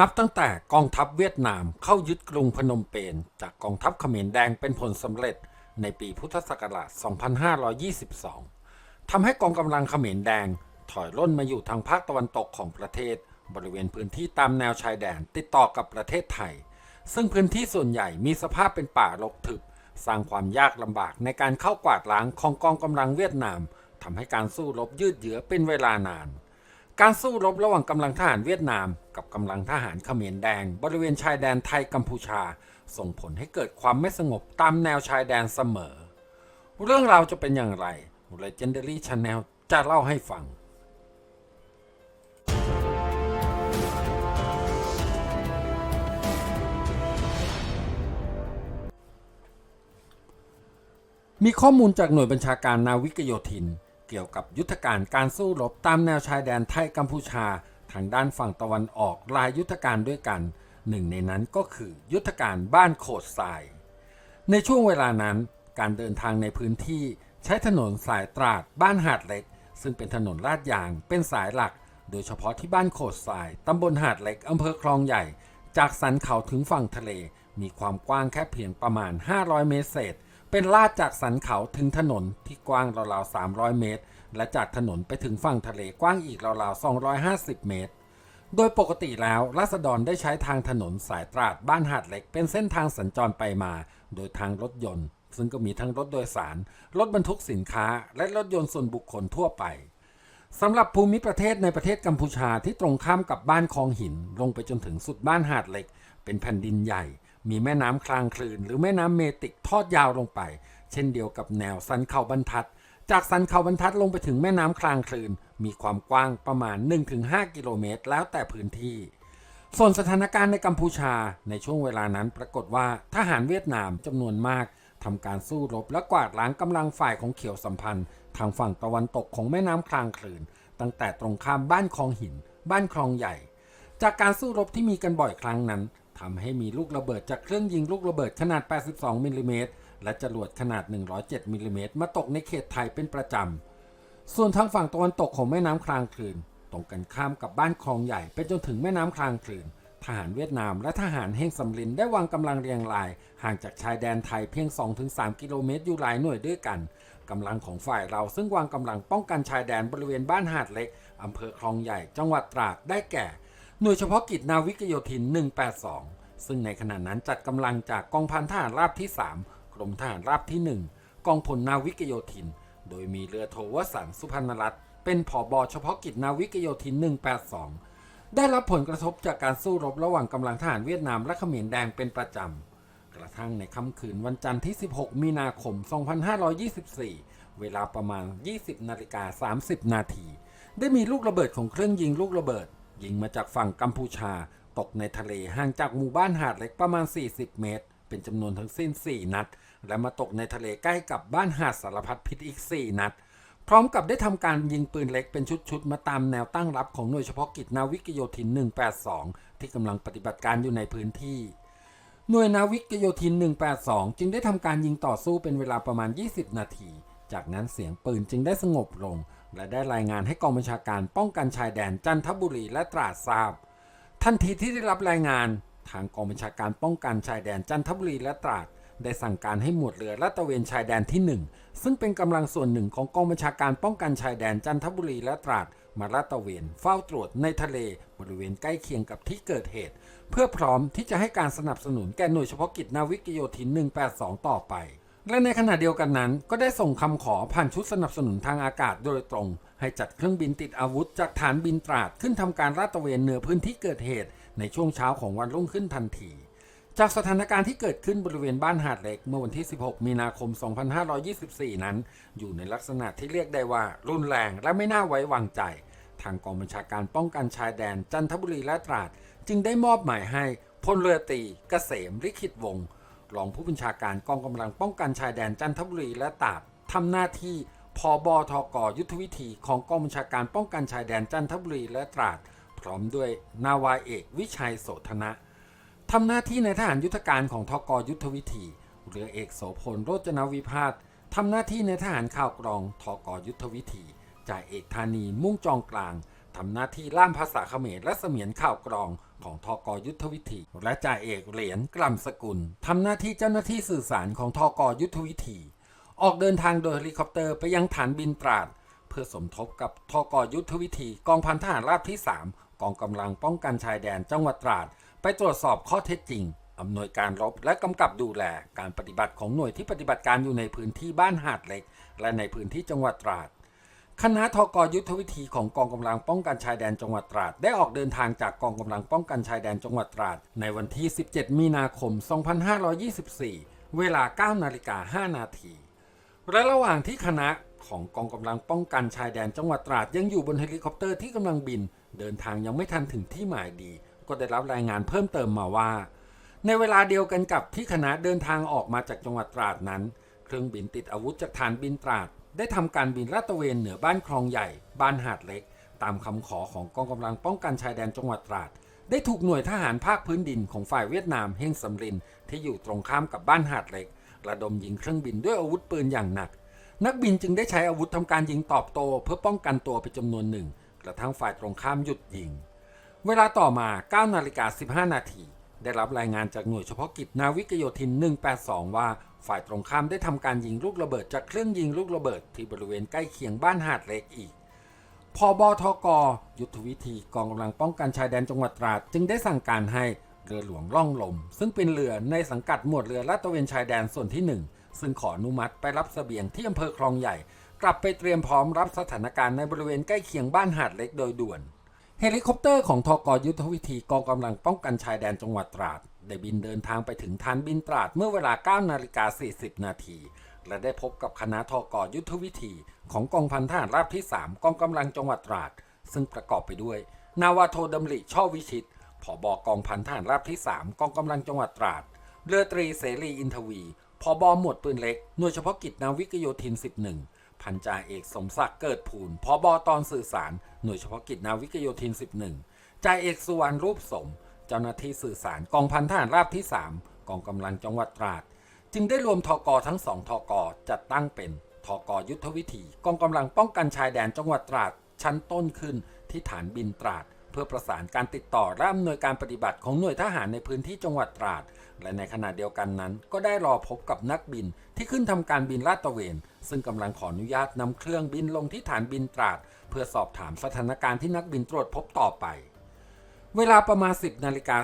นับตั้งแต่กองทัพเวียดนามเข้ายึดกรุงพนมเปญจากกองทัพเขมรแดงเป็นผลสำเร็จในปีพุทธศักราช 2522 ทำให้กองกำลังเขมรแดงถอยร่นมาอยู่ทางภาคตะวันตกของประเทศ บริเวณพื้นที่ตามแนวชายแดนติดต่อกับประเทศไทย ซึ่งพื้นที่ส่วนใหญ่มีสภาพเป็นป่ารกทึบ สร้างความยากลำบากในการเข้ากวาดล้างของกองกำลังเวียดนามทำให้การสู้รบยืดเยื้อเป็นเวลานาน การสู้รบระหว่างกำลังทหารเวียดนาม กับกำลังทหารเขมรแดง บริเวณชายแดนไทยกัมพูชา ส่งผลให้เกิดความไม่สงบตามแนวชายแดนเสมอ เรื่องราวจะเป็นอย่างไร Legendary Channel จะเล่าให้ฟังมีข้อมูลจากหน่วยบัญชาการนาวิกโยธิน เกี่ยวกับยุทธการการสู้รบตามแนวชายแดนไทยกัมพูชา ทางด้านฝั่งตะวันออกหลายยุทธการด้วยกัน หนึ่งในนั้นก็คือยุทธการบ้านโขดทราย ในช่วงเวลานั้น การเดินทางในพื้นที่ใช้ถนนสายตราดบ้านหาดเล็ก ซึ่งเป็นถนนลาดยางเป็นสายหลัก โดยเฉพาะที่บ้านโขดทรายตำบลหาดเล็กอำเภอคลองใหญ่ จากสันเขาถึงฝั่งทะเล มีความกว้างแค่เพียงประมาณ 500 เมตรเศษ เป็นลาดจากสันเขาถึงถนนที่กว้างราวๆ 300 เมตร และจากถนนไปถึงฝั่งทะเลกว้างอีกราวๆ 250 เมตร โดยปกติแล้วราษฎรได้ใช้ทางถนนสายตราดบ้านหาดเล็ก เป็นเส้นทางสัญจรไปมา โดยทางรถยนต์ ซึ่งก็มีทั้งรถโดยสาร รถบรรทุกสินค้า และรถยนต์ส่วนบุคคลทั่วไปสำหรับภูมิประเทศในประเทศกัมพูชาที่ตรงข้ามกับบ้านคลองหิน ลงไปจนถึงสุดบ้านหาดเล็ก เป็นแผ่นดินใหญ่ มีแม่น้ำคลางคลื่นหรือแม่น้ำเมติกทอดยาวลงไป เช่นเดียวกับแนวสันเขาบรรทัด จากสันเขาบรรทัดลงไปถึงแม่น้ำคลางคลื่นมีความกว้างประมาณ 1-5 กิโลเมตร แล้วแต่พื้นที่ ส่วนสถานการณ์ในกัมพูชาในช่วงเวลานั้นปรากฏว่าทหารเวียดนามจำนวนมากทำการสู้รบและกวาดล้างกำลังฝ่ายของเขียวสัมพันธ์ ทางฝั่งตะวันตกของแม่น้ำคลางคลื่นตั้งแต่ตรงข้ามบ้านคลองหิน บ้านคลองใหญ่ จากการสู้รบที่มีกันบ่อยครั้งนั้น ทำให้มีลูกระเบิดจากเครื่องยิงลูกระเบิดขนาด 82มิลลิเมตรและจรวดขนาด 107มิลลิเมตรมาตกในเขตไทยเป็นประจำ ส่วนทางฝั่งตะวันตกของแม่น้ำคลางคลืน ตรงกันข้ามกับบ้านคลองใหญ่ไปจนถึงแม่น้ำคลางคลืน ทหารเวียดนามและทหารเฮงสำลินได้วางกำลังเรียงราย ห่างจากชายแดนไทยเพียง 2-3 กิโลเมตรอยู่หลายหน่วยด้วยกันกำลังของฝ่ายเราซึ่งวางกำลังป้องกันชายแดนบริเวณบ้านหาดเล็กอำเภอคลองใหญ่ จังหวัดตราดได้แก่ หน่วยเฉพาะกิจนาวิกโยธิน 182 ซึ่งในขณะนั้นจัดกำลังจากกองพันทหารราบที่ 3 กรมทหารราบที่ 1 กองพลนาวิกโยธิน โดยมีเรือโทวสันสุพรรณรัตน์เป็นผอบอเฉพาะกิจนาวิกโยธิน 182 ได้รับผลกระทบจากการสู้รบระหว่างกำลังทหารเวียดนามและเขมรแดงเป็นประจำ กระทั่งในค่ำคืนวันจันทร์ที่ 16 มีนาคม 2524 เวลาประมาณ 20นาฬิกา30 นาที ได้มีลูกระเบิดของเครื่องยิงลูกระเบิด ยิงมาจากฝั่งกัมพูชา ตกในทะเลห่างจากหมู่บ้านหาดเล็กประมาณ 40 เมตร เป็นจำนวนทั้งสิ้น 4 นัด และมาตกในทะเลใกล้กับบ้านหาดสารพัดพิษอีก 4 นัด พร้อมกับได้ทำการยิงปืนเล็กเป็นชุดๆ มาตามแนวตั้งรับของหน่วยเฉพาะกิจนาวิกโยธิน 182 ที่กำลังปฏิบัติการอยู่ในพื้นที่หน่วยนาวิกโยธิน 182 จึงได้ทำการยิงต่อสู้เป็นเวลาประมาณ 20 นาที จากนั้นเสียงปืนจึงได้สงบลง และได้รายงานให้กองบัญชาการป้องกันชายแดนจันทบุรีและตราดทราบ ทันทีที่ได้รับรายงาน ทางกองบัญชาการป้องกันชายแดนจันทบุรีและตราดได้สั่งการให้หมวดเรือลาดตระเวนชายแดนที่ 1 ซึ่งเป็นกำลังส่วนหนึ่งของกองบัญชาการป้องกันชายแดนจันทบุรีและตราดมาลาดตระเวนเฝ้าตรวจในทะเลบริเวณใกล้เคียงกับที่เกิดเหตุ เพื่อพร้อมที่จะให้การสนับสนุนแก่หน่วยเฉพาะกิจนาวิกโยธิน 182 ต่อไป และในขณะเดียวกันนั้น ก็ได้ส่งคำขอผ่านชุดสนับสนุนทางอากาศโดยตรง ให้จัดเครื่องบินติดอาวุธจากฐานบินตราดขึ้นทำการลาดตระเวนเหนือพื้นที่เกิดเหตุ ในช่วงเช้าของวันรุ่งขึ้นทันที จากสถานการณ์ที่เกิดขึ้นบริเวณบ้านหาดเล็ก เมื่อวันที่ 16 มีนาคม 2524 นั้น อยู่ในลักษณะที่เรียกได้ว่า รุนแรงและไม่น่าไว้วางใจ ทางกองบัญชาการป้องกันชายแดนจันทบุรีและตราด จึงได้มอบหมายให้พลเรือตรีเกษมลิขิตวงศ์ รองผู้บัญชาการกองกำลังป้องกันชายแดนจันทบุรีและตราดทำหน้าที่พบทกยุทธวิธีของกองบัญชาการป้องกันชายแดนจันทบุรีและตราด พร้อมด้วยนาวาเอกวิชัยโสธนะทำหน้าที่ในทหารยุทธการของทกยุทธวิธี เรือเอกโสพลโรจนวิพาททำหน้าที่ในทหารข่าวกรองทกยุทธวิธีจ่าเอกธานีมุ่งจองกลาง ทำหน้าที่ล่ามภาษาเขมรและเสมียนข่าวกรองของทกยุทธวิธี และจ่าเอกเหรียญกล่ำสกุลทำหน้าที่เจ้าหน้าที่สื่อสารของทกยุทธวิธี ออกเดินทางโดยเฮลิคอปเตอร์ไปยังฐานบินตราด เพื่อสมทบกับทกยุทธวิธี กองพันทหารราบที่ 3 กองกำลังป้องกันชายแดนจังหวัดตราด ไปตรวจสอบข้อเท็จจริงอำนวยการรบและกำกับดูแลการปฏิบัติของหน่วยที่ปฏิบัติการอยู่ในพื้นที่บ้านหาดเล็ก และในพื้นที่จังหวัดตราด คณะทกยุทธวิธีของกองกำลังป้องกันชายแดนจังหวัดตราด ได้ออกเดินทางจากกองกำลังป้องกันชายแดนจังหวัดตราด ในวันที่ 17 มีนาคม 2524 เวลา 9 นาฬิกา 5 นาที และระหว่างที่คณะของกองกำลังป้องกันชายแดนจังหวัดตราด ยังอยู่บนเฮลิคอปเตอร์ที่กำลังบิน เดินทางยังไม่ทันถึงที่หมายดี ก็ได้รับรายงานเพิ่มเติมมาว่า ในเวลาเดียวกันกับที่คณะเดินทางออกมาจากจังหวัดตราดนั้น เครื่องบินติดอาวุธจากฐานบินตราด ได้ทำการบินลาดตระเวนเหนือบ้านคลองใหญ่ บ้านหาดเล็ก ตามคำขอของกองกำลังป้องกันชายแดนจังหวัดตราด ได้ถูกหน่วยทหารภาคพื้นดินของฝ่ายเวียดนามเฮงสำรินที่อยู่ตรงข้ามกับบ้านหาดเล็ก ระดมยิงเครื่องบินด้วยอาวุธปืนอย่างหนัก นักบินจึงได้ใช้อาวุธทำการยิงตอบโต้เพื่อป้องกันตัวเป็นจำนวนหนึ่ง กระทั่งฝ่ายตรงข้ามหยุดยิง เวลาต่อมา9นาฬิกา15นาทีได้รับรายงานจากหน่วยเฉพาะกิจนาวิกโยธิน 182 ว่า ฝ่ายตรงข้ามได้ทำการยิงลูกระเบิดจากเครื่องยิงลูกระเบิดที่บริเวณใกล้เคียงบ้านหาดเล็กอีกพบทกยุทธวิธีกองกำลังป้องกันชายแดนจังหวัดตราดจึงได้สั่งการให้เรือหลวงล่องลม ซึ่งเป็นเรือในสังกัดหมวดเรือลาดตระเวนชายแดนส่วนที่ 1 ซึ่งขออนุมัติไปรับเสบียงที่อำเภอคลองใหญ่ กลับไปเตรียมพร้อมรับสถานการณ์ในบริเวณใกล้เคียงบ้านหาดเล็กโดยด่วน เฮลิคอปเตอร์ของทกยุทธวิธีกองกำลังป้องกันชายแดนจังหวัดตราด ได้บินเดินทางไปถึงฐานบินตราดเมื่อเวลา 9 นาฬิกา 40 นาที และได้พบกับคณะทกยุทธวิธี ของกองพันทหารราบที่ 3 กองกำลังจังหวัดตราด ซึ่งประกอบไปด้วย นาวาโทดำริช่อวิชิตผบกองพันทหารราบที่ 3 กองกำลังจังหวัดตราด เรือตรีเสรีอินทวีผบหมวดปืนเล็ก หน่วยเฉพาะกิจนาวิกโยธิน 11 พันจ่าเอกสมศักดิ์เกิดผูนพบตอนสื่อสาร หน่วยเฉพาะกิจนาวิกโยธิน 11จ่าเอกสุวรรณรูปสม จ้าหน้าที่สื่อสารกองพันทหารราบที่ 3 กองกำลังจังหวัดตราด จึงได้รวมทกทั้งสองทกจัดตั้งเป็นทกยุทธวิธีกองกำลังป้องกันชายแดนจังหวัดตราด ชั้นต้นขึ้นที่ฐานบินตราด เพื่อประสานการติดต่อและอำนวยการปฏิบัติของหน่วยทหารในพื้นที่จังหวัดตราด และในขณะเดียวกันนั้น ก็ได้รอพบกับนักบินที่ขึ้นทำการบินลาดตระเวน ซึ่งกำลังขออนุญาตนำเครื่องบินลงที่ฐานบินตราด เพื่อสอบถามสถานการณ์ที่นักบินตรวจพบต่อไป เวลาประมาณ 10นาฬิกา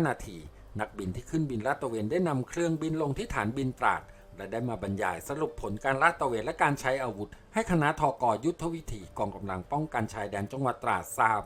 45 นาที นักบินที่ขึ้นบินลาดตระเวนได้นำเครื่องบินลงที่ฐานบินตราด และได้มาบรรยายสรุปผลการลาดตระเวนและการใช้อาวุธ ให้คณะทกยุทธวิธีกองกำลังป้องกันชายแดนจังหวัดตราดทราบ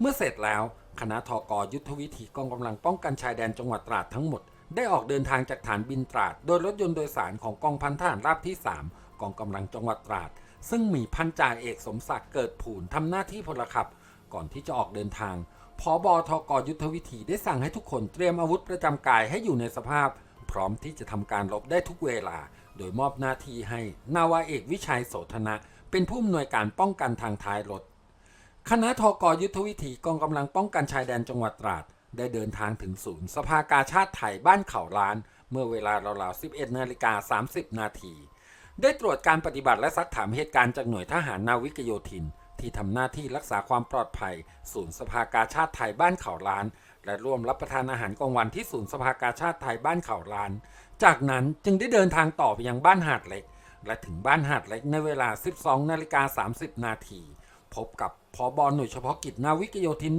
เมื่อเสร็จแล้ว คณะทกยุทธวิธีกองกำลังป้องกันชายแดนจังหวัดตราดทั้งหมด ได้ออกเดินทางจากฐานบินตราด โดยรถยนต์โดยสารของกองพันทหารราบที่ 3 กองกำลังจังหวัดตราด ซึ่งมีพันจ่าเอกสมศักดิ์เกิดผูนทำหน้าที่พลขับ ก่อนที่จะออกเดินทาง พบทกยุทธวิธีได้สั่งให้ทุกคนเตรียมอาวุธประจำกายให้อยู่ในสภาพ พร้อมที่จะทำการรบได้ทุกเวลา โดยมอบหน้าที่ให้นาวาเอกวิชัยโสธนะ เป็นผู้อำนวยการป้องกันทางท้ายรถคณะทกยุทธวิธีกองกำลังป้องกันชายแดนจังหวัดตราด ได้เดินทางถึงศูนย์ สภากาชาติไทยบ้านเขาล้าน เมื่อเวลาราวๆ 11นาฬิกา30 นาทีได้ตรวจการปฏิบัติและซักถามเหตุการณ์จากหน่วยทหารนาวิกโยธิน ที่ทำหน้าที่รักษาความปลอดภัย ศูนย์สภากาชาติไทยบ้านเขาล้าน และร่วมรับประทานอาหารกลางวันที่ศูนย์สภากาชาติไทยบ้านเขาล้าน จากนั้นจึงได้เดินทางต่อไปยังบ้านหาดเล็ก และถึงบ้านหาดเล็กในเวลา 12นาฬิกา30 นาทีพบกับพอบอหน่วยเฉพาะกิจนาวิกโยธิน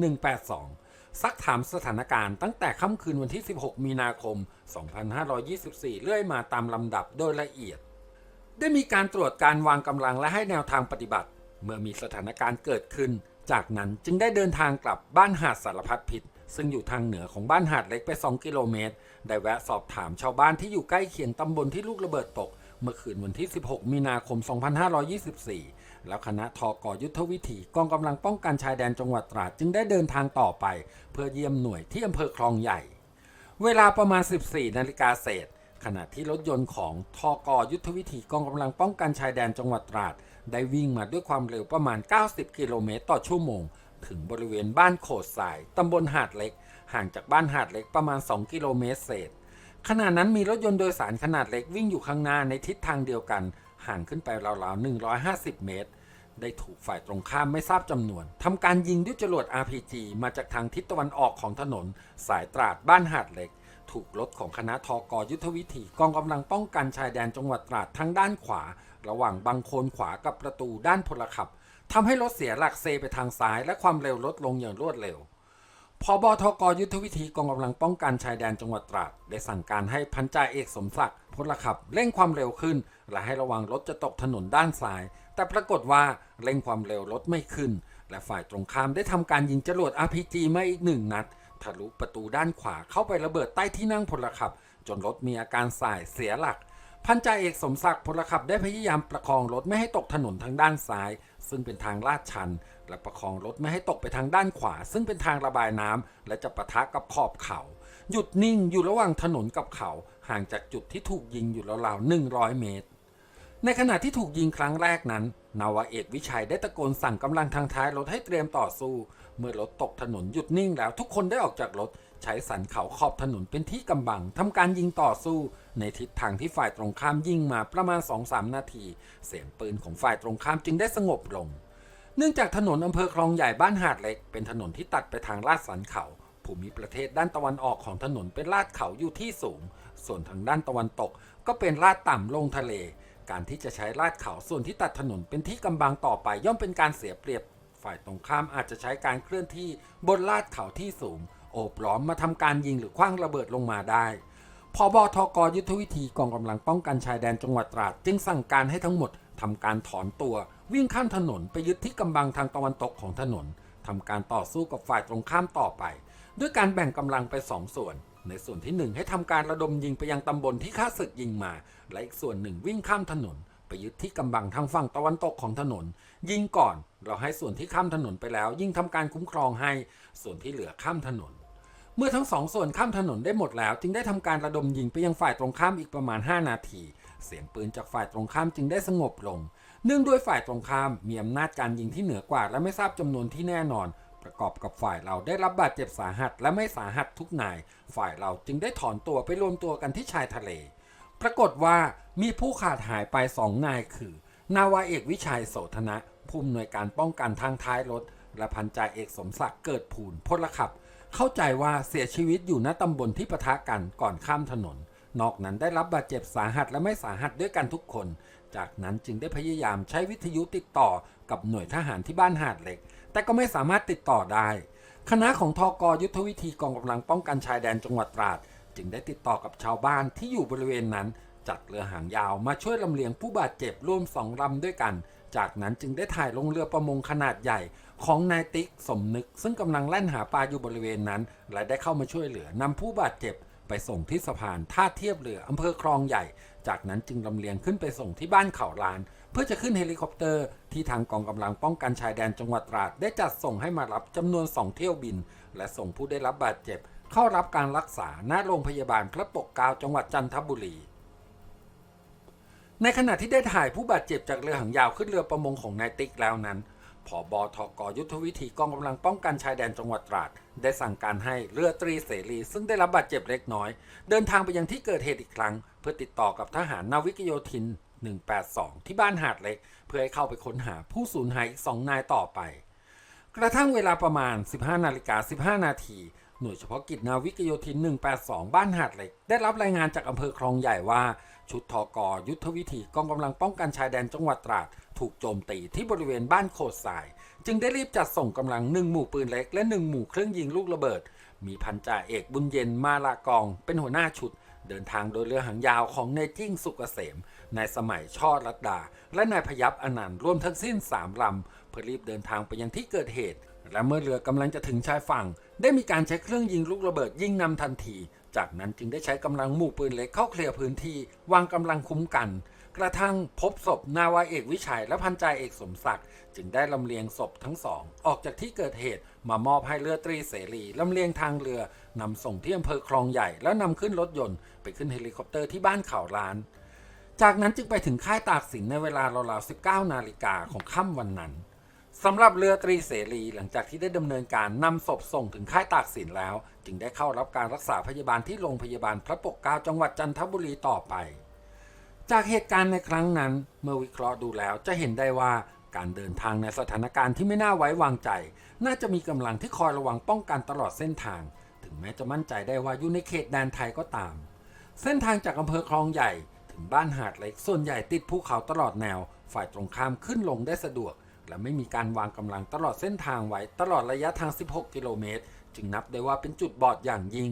182 ซักถามสถานการณ์ตั้งแต่ค่ำคืนวันที่ 16 มีนาคม 2524 เรื่อยมาตามลำดับโดยละเอียด ได้มีการตรวจการวางกำลังและให้แนวทางปฏิบัติ เมื่อมีสถานการณ์เกิดขึ้น จากนั้นจึงได้เดินทางกลับบ้านหาดสารพัดผิดซึ่งอยู่ทางเหนือของบ้านหาดเล็กไป 2 กิโลเมตร ได้แวะสอบถามชาวบ้านที่อยู่ใกล้เคียงตำบลที่ลูกระเบิดตก เมื่อคืนวันที่ 16 มีนาคม 2524 แล้วคณะทกยุทธวิธีกองกำลังป้องกันชายแดนจังหวัดตราดจึงได้เดินทางต่อไป เพื่อเยี่ยมหน่วยที่อำเภอคลองใหญ่ เวลาประมาณ 14 นาฬิกาเศษขณะที่รถยนต์ของทกยุทธวิธีกองกำลังป้องกันชายแดนจังหวัดตราด ได้วิ่งมาด้วยความเร็วประมาณ 90 กิโลเมตรต่อชั่วโมง ถึงบริเวณบ้านโขดสาย ตำบลหาดเล็ก ห่างจากบ้านหาดเล็กประมาณ 2 กิโลเมตรเศษ ขณะนั้นมีรถยนต์โดยสารขนาดเล็กวิ่งอยู่ข้างหน้าในทิศทางเดียวกัน ห่างขึ้นไปราวๆ 150 เมตร ได้ถูกฝ่ายตรงข้ามไม่ทราบจำนวนทำการยิงด้วยจรวด RPG มาจากทางทิศตะวันออกของถนน สายตราดบ้านหาดเล็ก ถูกรถของคณะทอกยุทธวิธีกองกำลังป้องกันชายแดนจังหวัดตราดทางด้านขวา ระหว่างบังโคนขวากับประตูด้านพลขับทำให้รถเสียหลักเซไปทางซ้าย และความเร็วลดลงอย่างรวดเร็วพอบทกยุทธวิธีกองกำลังป้องกันชายแดนจังหวัดตราดได้สั่งการให้พันจ่าเอกสมศักดิ์พลขับเร่งความเร็วขึ้น และให้ระวังรถจะตกถนนด้านซ้าย แต่ปรากฏว่าเร่งความเร็วรถไม่ขึ้น และฝ่ายตรงข้ามได้ทำการยิงจรวด RPG มาอีกหนึ่งนัดทะลุประตูด้านขวาเข้าไประเบิดใต้ที่นั่งพลขับ จนรถมีอาการสายเสียหลัก พันจ่าเอกสมศักดิ์พลขับได้พยายามประคองรถไม่ให้ตกถนนทางด้านซ้าย ซึ่งเป็นทางลาดชัน และประคองรถไม่ให้ตกไปทางด้านขวา ซึ่งเป็นทางระบายน้ำและจะปะทะกับขอบเขา หยุดนิ่งอยู่ระหว่างถนนกับเขา ห่างจากจุดที่ถูกยิงอยู่ราวๆ100 เมตร ในขณะที่ถูกยิงครั้งแรกนั้น นาวาเอกวิชัยได้ตะโกนสั่งกำลังทางท้ายรถให้เตรียมต่อสู้ เมื่อรถตกถนนหยุดนิ่งแล้วทุกคนได้ออกจากรถ ใช้สันเขาขอบถนนเป็นที่กำบังทำการยิงต่อสู้ ในทิศทางที่ฝ่ายตรงข้ามยิงมาประมาณ 2-3 นาที เสียงปืนของฝ่ายตรงข้ามจึงได้สงบลง เนื่องจากถนนอำเภอคลองใหญ่บ้านหาดเล็ก เป็นถนนที่ตัดไปทางลาดสันเขาภูมิประเทศด้านตะวันออกของถนนเป็นลาดเขาอยู่ที่สูง ส่วนทางด้านตะวันตกก็เป็นลาดต่ำลงทะเล การที่จะใช้ลาดเขาส่วนที่ตัดถนนเป็นที่กำบังต่อไปย่อมเป็นการเสียเปรียบ ฝ่ายตรงข้ามอาจจะใช้การเคลื่อนที่บนลาดเขาที่สูง โอบล้อมมาทำการยิงหรือคว้างระเบิดลงมาได้พอบทกยุทธวิธีกองกำลังป้องกันชายแดนจังหวัดตราด จึงสั่งการให้ทั้งหมดทำการถอนตัว วิ่งข้ามถนนไปยึดที่กำบังทางตะวันตกของถนนทำการต่อสู้กับฝ่ายตรงข้ามต่อไป ด้วยการแบ่งกำลังไปสองส่วน ในส่วนที่หนึ่งให้ทำการระดมยิงไปยังตำบลที่ข้าศึกยิงมา และอีกส่วนหนึ่งวิ่งข้ามถนน ไปยึดที่กำบังทางฝั่งตะวันตกของถนน ยิงก่อน เราให้ส่วนที่ข้ามถนนไปแล้ว ยิ่งทำการคุ้มครองให้ ส่วนที่เหลือข้ามถนน เมื่อทั้งสองส่วนข้ามถนนได้หมดแล้ว จึงได้ทำการระดมยิงไปยังฝ่ายตรงข้ามอีกประมาณ 5 นาที เสียงปืนจากฝ่ายตรงข้ามจึงได้สงบลง เนื่องด้วยฝ่ายตรงข้ามมีอำนาจการยิงที่เหนือกว่า และไม่ทราบจำนวนที่แน่นอน ประกอบกับฝ่ายเราได้รับบาดเจ็บสาหัส และไม่สาหัสทุกนาย ฝ่ายเราจึงได้ถอนตัวไปรวมตัวกันที่ชายทะเล ปรากฏว่ามีผู้ขาดหายไปสองนายคือ นาวาเอกวิชัยโสธนะผู้อำนวยการป้องกันทางท้ายรถ และพันจ่าเอกสมศักดิ์เกิดผูนพลขับ เข้าใจว่าเสียชีวิตอยู่ณตำบลที่ปะทะกันก่อนข้ามถนน นอกนั้นได้รับบาดเจ็บสาหัสและไม่สาหัสด้วยกันทุกคน จากนั้นจึงได้พยายามใช้วิทยุติดต่อกับหน่วยทหารที่บ้านหาดเหล็ก แต่ก็ไม่สามารถติดต่อได้ คณะของทกยุทธวิธีกองกำลังป้องกันชายแดนจังหวัดตราด จึงได้ติดต่อกับชาวบ้านที่อยู่บริเวณนั้นจัดเรือหางยาวมาช่วยลำเลียงผู้บาดเจ็บร่วมสองลำด้วยกัน จากนั้นจึงได้ถ่ายลงเรือประมงขนาดใหญ่ของนายติ๊กสมนึก ซึ่งกำลังแล่นหาปลาอยู่บริเวณนั้น และได้เข้ามาช่วยเหลือนำผู้บาดเจ็บไปส่งที่สะพานท่าเทียบเรืออำเภอคลองใหญ่ จากนั้นจึงลำเลียงขึ้นไปส่งที่บ้านเขาลาน เพื่อจะขึ้นเฮลิคอปเตอร์ ที่ทางกองกำลังป้องกันชายแดนจังหวัดตราดได้จัดส่งให้มารับจำนวน2เที่ยวบิน และส่งผู้ได้รับบาดเจ็บ เข้ารับการรักษาณโรงพยาบาลพระปกเกล้าจังหวัดจันทบุรี ในขณะที่ได้ถ่ายผู้บาดเจ็บจากเรือหางยาวขึ้นเรือประมงของนายติ๊กแล้วนั้นผอบอทกยุทธวิธีกองกำลังป้องกันชายแดนจังหวัดตราด ได้สั่งการให้เรือตรีเสรี ซึ่งได้รับบาดเจ็บเล็กน้อย เดินทางไปยังที่เกิดเหตุอีกครั้ง เพื่อติดต่อกับทหารนาวิกโยธิน 182 ที่บ้านหาดเล็ก เพื่อให้เข้าไปค้นหาผู้สูญหายอีกสองนายต่อไป กระทั่งเวลาประมาณ 15นาฬิกา15 นาทีหน่วยเฉพาะกิจนาวิกโยธิน 182 บ้านหาดเล็ก ได้รับรายงานจากอำเภอคลองใหญ่ว่า ชุดทกอยุทธวิธีกองกำลังป้องกันชายแดนจังหวัดตราด ถูกโจมตีที่บริเวณบ้านโคดสาย จึงได้รีบจัดส่งกำลังหนึ่งหมู่ปืนเล็กและหนึ่งหมู่เครื่องยิงลูกระเบิด มีพันจ่าเอกบุญเย็นมาลากอง เป็นหัวหน้าชุด เดินทางโดยเรือหางยาวของนายจิ้งสุกเกษมนายสมัยช่อรัตดา และนายพยับอนันต์รวมทั้งสิ้นสามลำเพื่อรีบเดินทางไปยังที่เกิดเหตุและเมื่อเรือกำลังจะถึงชายฝั่ง ได้มีการใช้เครื่องยิงลูกระเบิดยิงนำทันที จากนั้นจึงได้ใช้กำลังหมู่ปืนเล็กเข้าเคลียร์พื้นที่ วางกำลังคุ้มกัน กระทั่งพบศพนาวาเอกวิชัยและพันจ่าเอกสมศักดิ์จึงได้ลำเลียงศพทั้งสอง ออกจากที่เกิดเหตุมามอบให้เรือตรีเสรีลำเลียงทางเรือนำส่งที่อำเภอคลองใหญ่แล้วนำขึ้นรถยนต์ไปขึ้นเฮลิคอปเตอร์ที่บ้านเขาล้าน จากนั้นจึงไปถึงค่ายตากสินในเวลาราวๆ19นาฬิกาของค่ำวันนั้น สำหรับเรือตรีเสรีหลังจากที่ได้ดำเนินการนำศพส่งถึงค่ายตากสินแล้ว จึงได้เข้ารับการรักษาพยาบาลที่โรงพยาบาลพระปกเกล้าจังหวัดจันทบุรีต่อไป จากเหตุการณ์ในครั้งนั้น เมื่อวิเคราะห์ดูแล้วจะเห็นได้ว่าการเดินทางในสถานการณ์ที่ไม่น่าไว้วางใจ น่าจะมีกำลังที่คอยระวังป้องกันตลอดเส้นทาง ถึงแม้จะมั่นใจได้ว่าอยู่ในเขตแดนไทยก็ตาม เส้นทางจากอำเภอคลองใหญ่ ถึงบ้านหาดเล็กส่วนใหญ่ติดภูเขาตลอดแนว ฝ่ายตรงข้ามขึ้นลงได้สะดวก และไม่มีการวางกำลังตลอดเส้นทางไว้ตลอดระยะทาง 16 กิโลเมตร จึงนับได้ว่าเป็นจุดบอดอย่างยิ่ง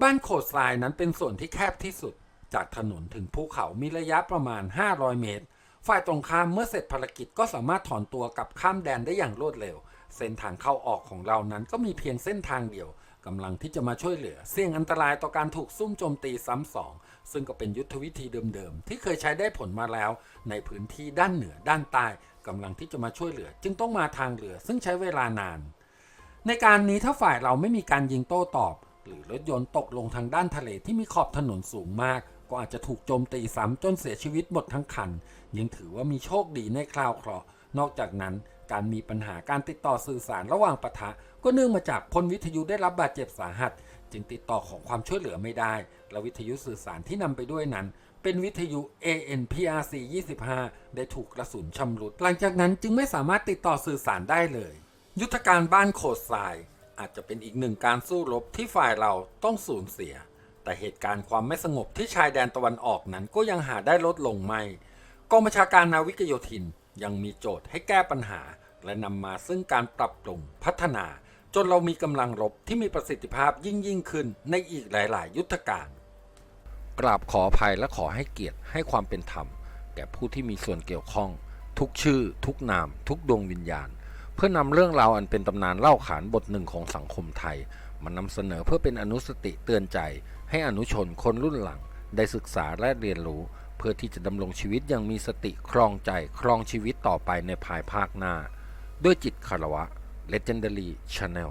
บ้านโขดทรายนั้นเป็นส่วนที่แคบที่สุด จากถนนถึงภูเขามีระยะประมาณ 500 เมตร ฝ่ายตรงข้ามเมื่อเสร็จภารกิจก็สามารถถอนตัวกลับข้ามแดนได้อย่างรวดเร็ว เส้นทางเข้าออกของเรานั้นก็มีเพียงเส้นทางเดียวกำลังที่จะมาช่วยเหลือ เสี่ยงอันตรายต่อการถูกซุ่มโจมตีซ้ำสอง ซึ่งก็เป็นยุทธวิธีเดิมๆ ที่เคยใช้ได้ผลมาแล้ว ในพื้นที่ด้านเหนือด้านใต้ กำลังที่จะมาช่วยเหลือ จึงต้องมาทางเรือ ซึ่งใช้เวลานาน ในการนี้ถ้าฝ่ายเราไม่มีการยิงโต้ตอบ หรือรถยนต์ตกลงทางด้านทะเลที่มีขอบถนนสูงมาก ก็อาจจะถูกโจมตีซ้ำจนเสียชีวิตหมดทั้งคัน ยังถือว่ามีโชคดีในคราวเคราะห์นอกจากนั้นการมีปัญหาการติดต่อสื่อสารระหว่างปะทะ ก็เนื่องมาจากพลวิทยุได้รับบาดเจ็บสาหัส จึงติดต่อของความช่วยเหลือไม่ได้ และวิทยุสื่อสารที่นำไปด้วยนั้น เป็นวิทยุ ANPRC 25 ได้ถูกกระสุนชำรุด หลังจากนั้นจึงไม่สามารถติดต่อสื่อสารได้เลย ยุทธการบ้านโขดทราย อาจจะเป็นอีกหนึ่งการสู้รบที่ฝ่ายเราต้องสูญเสีย แต่เหตุการณ์ความไม่สงบที่ชายแดนตะวันออกนั้นก็ยังหาได้ลดลงไม่กองบัญชาการนาวิกโยธินยังมีโจทย์ให้แก้ปัญหา และนำมาซึ่งการปรับปรุงพัฒนา จนเรามีกำลังรบที่มีประสิทธิภาพยิ่งยิ่งขึ้นในอีกหลาย ๆ ยุทธการ กราบขออภัยและขอให้เกียรติให้ความเป็นธรรม แก่ผู้ที่มีส่วนเกี่ยวข้อง ทุกชื่อ ทุกนาม ทุกดวงวิญญาณ เพื่อนำเรื่องราวอันเป็นตำนานเล่าขานบทหนึ่งของสังคมไทย มานำเสนอเพื่อเป็นอนุสติเตือนใจ ให้อนุชนคนรุ่นหลัง ได้ศึกษาและเรียนรู้ เพื่อที่จะดำรงชีวิตอย่างมีสติครองใจครองชีวิตต่อไปในภายภาคหน้า ด้วยจิตคารวะ Legendary Channel